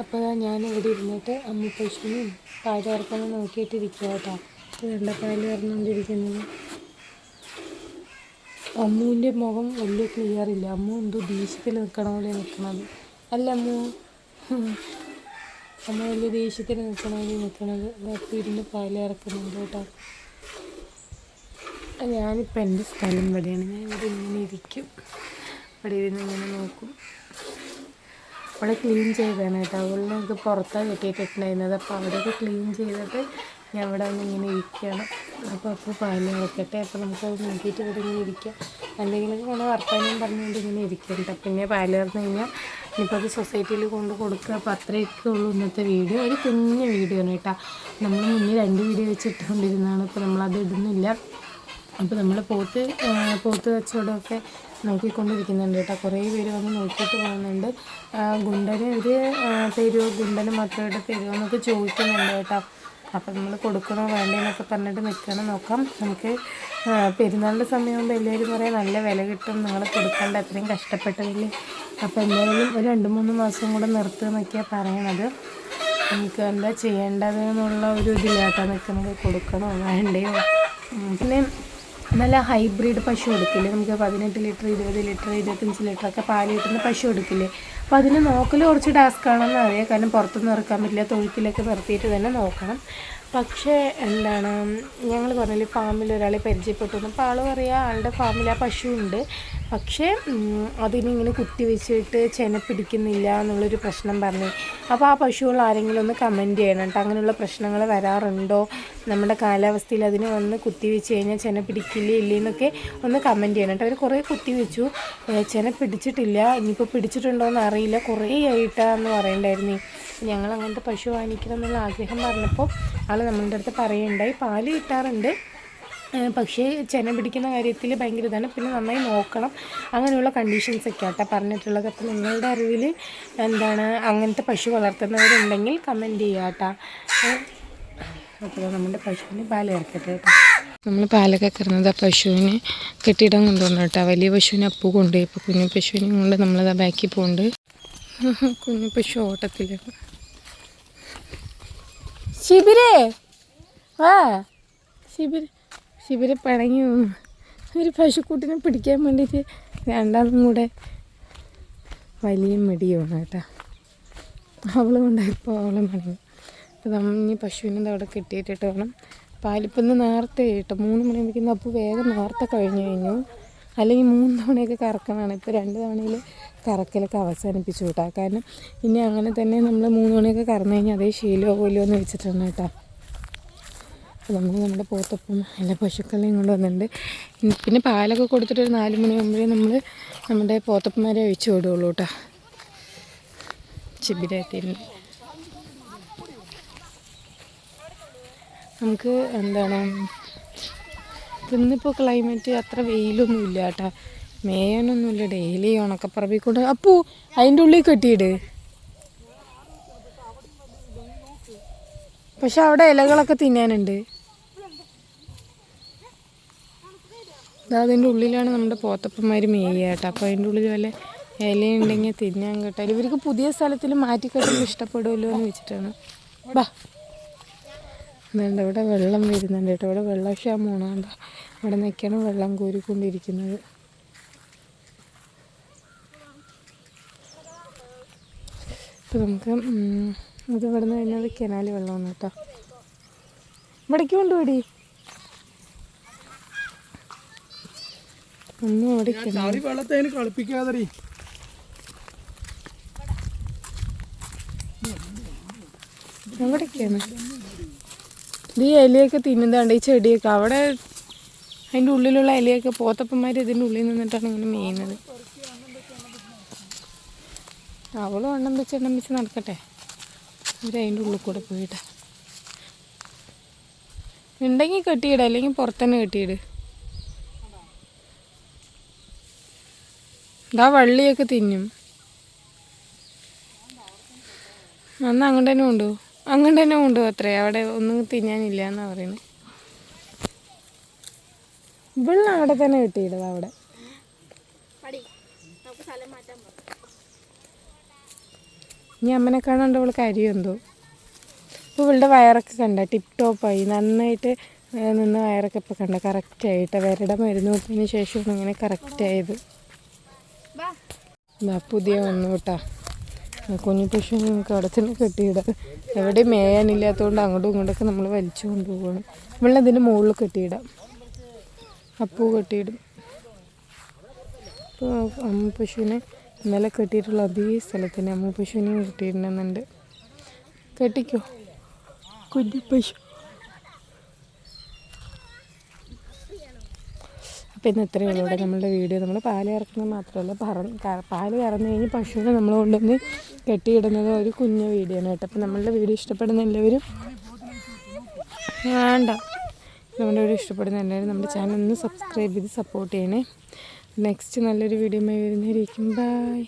അപ്പോൾ ഞാൻ ഇവിടെ ഇരുന്നിട്ട് അമ്മ പശുവിനും കറക്കണം നോക്കിയിട്ട് ഇരിക്കുക കേട്ടോ. വെള്ള പാൽ അമ്മുവിന്റെ മുഖം വലിയ ക്ലിയർ ഇല്ല. അമ്മു എന്തോ ദേഷ്യത്തിൽ നിൽക്കണ പോലെ നിൽക്കണത്. അല്ല അമ്മു. അമ്മ വലിയ ദേഷ്യത്തിൽ നിൽക്കണ പോലെ നിൽക്കണത്. അപ്പോൾ ഇരുന്ന് പാൽ ഇറക്കുന്നുണ്ട് കേട്ടോ. ഞാനിപ്പോൾ എന്റെ സ്ഥലം ഇവിടെയാണ്. ഞാൻ ഇവിടെ ഇങ്ങനെ ഇരിക്കും. ഇവിടെ ഇരുന്ന് ഇങ്ങനെ നോക്കും. അവിടെ ക്ലീൻ ചെയ്തതാണ് കേട്ടോ. അവളെ നമുക്ക് പുറത്താണ് കെട്ടിയിട്ടുണ്ടായിരുന്നത്. അപ്പോൾ അവിടെയൊക്കെ ക്ലീൻ ചെയ്തിട്ട് ഞാൻ ഇവിടെ വന്ന് ഇങ്ങനെ ഇരിക്കുകയാണ്. അപ്പോൾ അപ്പോൾ പാൽ ഇറക്കട്ടെ അപ്പോൾ നമുക്കത് നോക്കിയിട്ട് ഇവിടെ ഇങ്ങനെ ഇരിക്കാം. എന്തെങ്കിലുമൊക്കെ ഇങ്ങനെ വർത്തമാനം പറഞ്ഞുകൊണ്ട് ഇങ്ങനെ ഇരിക്കുന്നുണ്ട് പിന്നെ പാൽ പറഞ്ഞു കഴിഞ്ഞാൽ ഇനിയിപ്പോൾ അത് സൊസൈറ്റിയിൽ കൊണ്ട് കൊടുക്കുക. അപ്പോൾ അത്രയൊക്കെ ഉള്ളൂ ഇന്നത്തെ വീഡിയോ. ഒരു കുഞ്ഞ് വീഡിയോ ആണ് കേട്ടോ. നമ്മൾ മുന്നേ രണ്ട് വീഡിയോ വെച്ചിട്ടുകൊണ്ടിരുന്നതാണ്. ഇപ്പോൾ നമ്മളത് ഇടുന്നില്ല. അപ്പോൾ നമ്മൾ പോത്ത് പോത്ത് കച്ചവടമൊക്കെ നോക്കിക്കൊണ്ടിരിക്കുന്നുണ്ട് കേട്ടോ. കുറേ പേര് വന്ന് നോക്കിയിട്ട് പോകുന്നുണ്ട്. ഗുണ്ടന് ഇവർ തരുമോ ഗുണ്ടന് മാത്രമായിട്ട് തരുമോ എന്നൊക്കെ ചോദിക്കുന്നുണ്ട് കേട്ടോ. അപ്പം നമ്മൾ കൊടുക്കണോ വേണ്ടേന്നൊക്കെ പറഞ്ഞിട്ട് നിൽക്കണം. നോക്കാം. നമുക്ക് പെരുന്നാളിന്റെ സമയമാകുമ്പോൾ എല്ലാവരും പറയാം നല്ല വില കിട്ടും. നിങ്ങൾ കൊടുക്കേണ്ട. അത്രയും കഷ്ടപ്പെട്ടതില്ലേ. അപ്പോൾ എന്തായാലും ഒരു രണ്ട് മൂന്ന് മാസം കൂടെ നിർത്തുമെന്നൊക്കെയാണ് പറയണത്. നമുക്ക് എന്താ ചെയ്യേണ്ടത് എന്നുള്ള ഒരു ഇതിലാട്ടോ നിൽക്കുന്നത്. കൊടുക്കണോ വേണ്ടയോ? പിന്നെ നല്ല ഹൈബ്രിഡ് പശു എടുക്കില്ലേ? നമുക്ക് പതിനെട്ട് ലിറ്റർ ഇരുപത് ലിറ്റർ ഇരുപത്തഞ്ച് ലിറ്റർ ഒക്കെ പാൽ കിട്ടുന്ന പശു എടുക്കില്ലേ? അപ്പോൾ അതിന് നോക്കൽ കുറച്ച് ടാസ്ക് ആണെന്ന് അറിയാം. കാരണം പുറത്തൊന്നും ഇറക്കാൻ പറ്റില്ല. തൊഴുത്തിലൊക്കെ നിർത്തിയിട്ട് തന്നെ നോക്കണം. പക്ഷേ എന്താണ് ഞങ്ങൾ പറഞ്ഞില്ലേ ഫാമിൽ ഒരാളെ പരിചയപ്പെട്ടു. അപ്പോൾ ആൾ പറയാം ആളുടെ ഫാമിൽ ആ പശു ഉണ്ട്. പക്ഷേ അതിനിങ്ങനെ കുത്തി വെച്ചിട്ട് ചെന പിടിക്കുന്നില്ല എന്നുള്ളൊരു പ്രശ്നം പറഞ്ഞു. അപ്പോൾ ആ പശുകൾ ആരെങ്കിലും ഒന്ന് കമന്റ് ചെയ്യണം കേട്ടോ. അങ്ങനെയുള്ള പ്രശ്നങ്ങൾ വരാറുണ്ടോ? നമ്മുടെ കാലാവസ്ഥയിൽ അതിനെ ഒന്ന് കുത്തി വെച്ച് കഴിഞ്ഞാൽ ചെന പിടിക്കില്ലേ ഇല്ലേ എന്നൊക്കെ ഒന്ന് കമന്റ് ചെയ്യണം കേട്ടോ. അവർ കുറേ കുത്തി വെച്ചു ചെന പിടിച്ചിട്ടില്ല. ഇനിയിപ്പോൾ പിടിച്ചിട്ടുണ്ടോ എന്ന് അറിയില്ല. കുറേ ആയിട്ടാന്ന് പറയണ്ടായിരുന്നു. ഞങ്ങൾ അങ്ങനത്തെ പശു വാങ്ങിക്കണം എന്നുള്ള ആഗ്രഹം പറഞ്ഞപ്പോൾ ആൾ നമ്മളുടെ അടുത്ത് പറയുണ്ടായി. പാൽ കിട്ടാറുണ്ട്. പക്ഷേ ചെന പിടിക്കുന്ന കാര്യത്തിൽ ഭയങ്കര ഇതാണ്. പിന്നെ നന്നായി നോക്കണം. അങ്ങനെയുള്ള കണ്ടീഷൻസ് ഒക്കെ ആട്ടോ പറഞ്ഞിട്ടുള്ളത്. അപ്പോൾ നിങ്ങളുടെ അറിവിൽ എന്താണ് അങ്ങനത്തെ പശു വളർത്തുന്നവരുണ്ടെങ്കിൽ കമന്റ് ചെയ്യാം കേട്ടോ അപ്പോൾ നമ്മുടെ പശുവിന് പാൽ ഇറക്കട്ടെ കേട്ടോ. നമ്മൾ പാലൊക്കെ കറന്നത് ആ പശുവിന് കെട്ടിയിടം കൊണ്ടുവന്നു കേട്ടോ. വലിയ പശുവിനെ അപ്പു കൊണ്ടുപോയി. ഇപ്പോൾ കുഞ്ഞു പശുവിനെ കൊണ്ട് നമ്മളത് ബാക്കി പോകുന്നുണ്ട് കുഞ്ഞു പശു ഓട്ടത്തില്ല ശിബിരേ വാ. ശിബിര ശിബിര പിണങ്ങി ഒരു പശുക്കൂട്ടിനെ പിടിക്കാൻ വേണ്ടിയിട്ട് രണ്ടാളും കൂടെ വലിയ മെടിയാണ് കേട്ടോ. അവൾ കൊണ്ടായപ്പോൾ അവളെ മടങ്ങി നമ്മൾ പശുവിനെ അവിടെ കെട്ടിയിട്ടിട്ട് വേണം. പാലിപ്പം ഇന്ന് നേരത്തെ കേട്ടോ മൂന്ന് മണിയാകുമ്പോഴേക്കും അപ്പോൾ വേഗം നേരത്തെ കഴിഞ്ഞു കഴിഞ്ഞു. അല്ലെങ്കിൽ മൂന്ന് തവണയൊക്കെ കറക്കണമാണ് ഇപ്പോൾ രണ്ട് തവണയിൽ കറക്കലൊക്കെ അവസാനിപ്പിച്ചു കേട്ടോ. കാരണം ഇനി അങ്ങനെ തന്നെ നമ്മൾ മൂന്ന് മണിയൊക്കെ കറന്നു കഴിഞ്ഞാൽ അതേ ശീലമാകുമല്ലോ എന്ന് വെച്ചിട്ടാണ് കേട്ടോ. അപ്പോൾ നമ്മൾ നമ്മുടെ പോത്തപ്പം എല്ലാ പശുക്കളെയും കൊണ്ട് വന്നിട്ടുണ്ട്. പിന്നെ പാലൊക്കെ കൊടുത്തിട്ട് ഒരു നാല് മണിയാകുമ്പോഴേ നമ്മൾ നമ്മുടെ പോത്തപ്പന്മാരെ ഒഴിച്ചു വിടുകയുള്ളൂ കേട്ടോ. ചിബിരായിട്ടിരുന്ന് നമുക്ക് എന്താണ് ഇന്നിപ്പോൾ ക്ലൈമറ്റ് അത്ര വെയിലൊന്നും ഇല്ല കേട്ടോ. മേയാനൊന്നുമില്ല ഡെയിലി ഉണക്കപ്പറമ്പിൽ കൊണ്ട് അപ്പൂ അതിന്റെ ഉള്ളിൽ കെട്ടിയിട്. പക്ഷെ അവിടെ ഇലകളൊക്കെ തിന്നാനുണ്ട്. അതിന്റെ ഉള്ളിലാണ് നമ്മുടെ പോത്തപ്പന്മാർ മേയുക കേട്ടോ. അപ്പോൾ അതിന്റെ ഉള്ളിൽ വല്ല ഇലയുണ്ടെങ്കിൽ തിന്നാൻ കേട്ടോ. ഇവർക്ക് പുതിയ സ്ഥലത്തിൽ മാറ്റിക്കെട്ടുമ്പോൾ ഇഷ്ടപ്പെടുമല്ലോ എന്ന് വെച്ചിട്ടാണ്. ബാ. അതുകൊണ്ട് ഇവിടെ വെള്ളം വരുന്നുണ്ട് കേട്ടോ. ഇവിടെ വെള്ളക്ഷാമമാണ് കണ്ടോ? ഇവിടെ നിൽക്കണം വെള്ളം കോരിക്കൊണ്ടിരിക്കുന്നത്. ഇപ്പം നമുക്ക് ഇത് ഇവിടെ നിന്ന് കഴിഞ്ഞാൽ വെള്ളം വെള്ളമാണ് കേട്ടോ. ഇവിടേക്ക് കൊണ്ടുപോടി. ഒന്നും ഇവിടെ വെള്ളത്തേന് കളിപ്പിക്കാതടി. എവിടേക്കാണ്? ഇത് ഈ ഇലയൊക്കെ തിന്നുന്നതാണ്ട് ഈ ചെടിയൊക്കെ. അവിടെ അതിന്റെ ഉള്ളിലുള്ള ഇലയൊക്കെ പോത്തപ്പന്മാർ ഇതിന്റെ ഉള്ളിൽ നിന്നിട്ടാണ് ഇങ്ങനെ മേയുന്നത്. അവളും എണ്ണം വെച്ച് എണ്ണം വെച്ച് നടക്കട്ടെ. അവർ അതിന്റെ ഉള്ളിൽ കൂടെ പോയിട്ട്. ഉണ്ടെങ്കിൽ കെട്ടിയിട അല്ലെങ്കിൽ പുറത്തന്നെ കെട്ടിയിട്. ഇതാ വള്ളിയൊക്കെ തിന്നും. അന്ന് അങ്ങോട്ട് തന്നെ അങ്ങോട്ട് തന്നെ ഉണ്ട് അത്രേ അവിടെ ഒന്നും തിന്നാനില്ല എന്നാ പറയുന്നത് വെള്ളം അവിടെ തന്നെ കിട്ടിയിടത് അവിടെ. ഇനി അമ്മനെ കാണാണ്ട് അവൾ കാര്യം എന്തോ. ഇപ്പോൾ ഇവളുടെ വയറൊക്കെ കണ്ട ടിപ് ടോപ്പായി നന്നായിട്ട് നിന്ന് വയറൊക്കെ ഇപ്പോൾ കണ്ട കറക്റ്റായിട്ട് വരട മരുന്ന് നോക്കിയതിന് ശേഷമാണ് ഇങ്ങനെ കറക്റ്റായത് ആയത്. പുതിയ വന്നു കേട്ടാ. കുഞ്ഞു പശുവിനെ നമുക്ക് അവിടെ തന്നെ കെട്ടിയിടാം എവിടെ മേയാനില്ലാത്തതുകൊണ്ട് അങ്ങോട്ടും ഇങ്ങോട്ടൊക്കെ നമ്മൾ വലിച്ചു കൊണ്ടുപോകണം വെള്ളം ഇതിന്റെ മുകളിൽ കെട്ടിയിടാം. അപ്പൂ കെട്ടിയിടും. ഇപ്പോൾ അമ്മ പശുവിനെ ഇന്നലെ കെട്ടിയിട്ടുള്ള അതേ സ്ഥലത്തിന് അമ്മ പശുവിനെ കെട്ടിയിടണമെന്നുണ്ട്. കെട്ടിക്കോ? കുഞ്ഞു പശു അപ്പോൾ ഇന്ന് ഇത്രയേ ഉള്ളൂ. ഇവിടെ നമ്മളുടെ വീഡിയോ നമ്മൾ പാൽ കറക്കുന്നത് മാത്രമല്ല. പറ പാൽ കറന്നു കഴിഞ്ഞ് പശുവിനെ നമ്മൾ കൊണ്ടുവന്ന് കെട്ടിയിടുന്നത് ഒരു കുഞ്ഞു വീഡിയോ ആണ് കേട്ടോ. അപ്പോൾ നമ്മളുടെ വീഡിയോ ഇഷ്ടപ്പെടുന്ന എല്ലാവരും വേണ്ട. നമ്മുടെ വീഡിയോ ഇഷ്ടപ്പെടുന്ന എല്ലാവരും നമ്മുടെ ചാനൽ ഒന്ന് സബ്സ്ക്രൈബ് ചെയ്ത് സപ്പോർട്ട് ചെയ്യണേ. നെക്സ്റ്റ് നല്ലൊരു വീഡിയോ വരുന്നതായിരിക്കും. ബൈ